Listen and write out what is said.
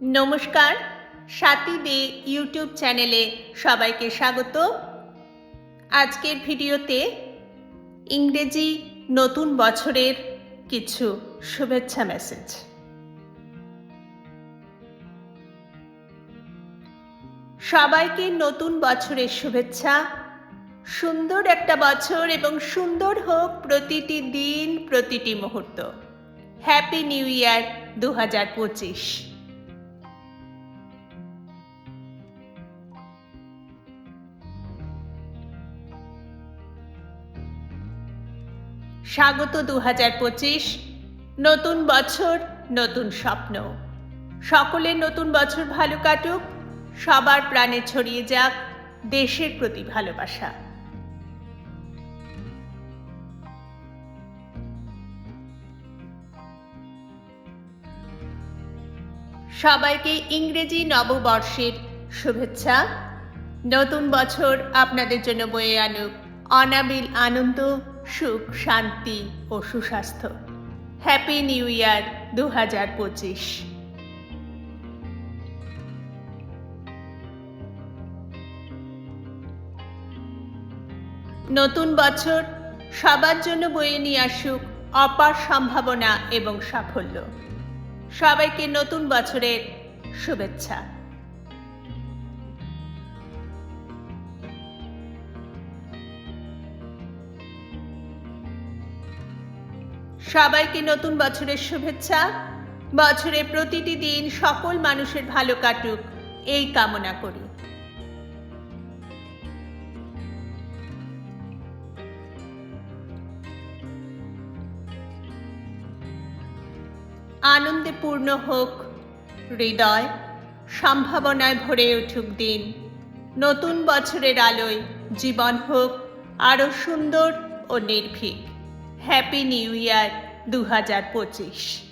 নমস্কার, সাথী দে ইউটিউব চ্যানেলে সবাইকে স্বাগত। আজকের ভিডিওতে ইংরেজি নতুন বছরের কিছু শুভেচ্ছা মেসেজ সবাইকে নতুন বছরের শুভেচ্ছা। সুন্দর একটা বছর এবং সুন্দর হোক প্রতিটি দিন, প্রতিটি মুহূর্ত। হ্যাপি নিউ ইয়ার দু হাজার পঁচিশ। স্বাগত দু পঁচিশ। নতুন বছর, নতুন স্বপ্ন। সকলের নতুন বছর ভালো কাটুক, সবার প্রাণে ছড়িয়ে যাক দেশের প্রতি ভালোবাসা। সবাইকে ইংরেজি নববর্ষের শুভেচ্ছা। নতুন বছর আপনাদের জন্য বয়ে আনুক। অনাবিল আনন্দ সুখ, শান্তি ও সুস্বাস্থ্য। হ্যাপি নিউ ইয়ার দু হাজার পঁচিশ। নতুন বছর, সবার জন্য বয়ে নিয়ে আসুক অপার সম্ভাবনা এবং সাফল্য। সবাইকে নতুন বছরের শুভেচ্ছা। সবাইকে নতুন বছরের শুভেচ্ছা। বছরের প্রতিটি দিন সকল মানুষের ভালো কাটুক। এই কামনা করি। আনন্দে পূর্ণ হোক। হৃদয় সম্ভাবনায় ভরে উঠুক দিন। নতুন বছরের আলোয় জীবন হোক। আরও সুন্দর ও নির্ভীক। হ্যাপি নিউ ইয়ার দু হাজার পঁচিশ।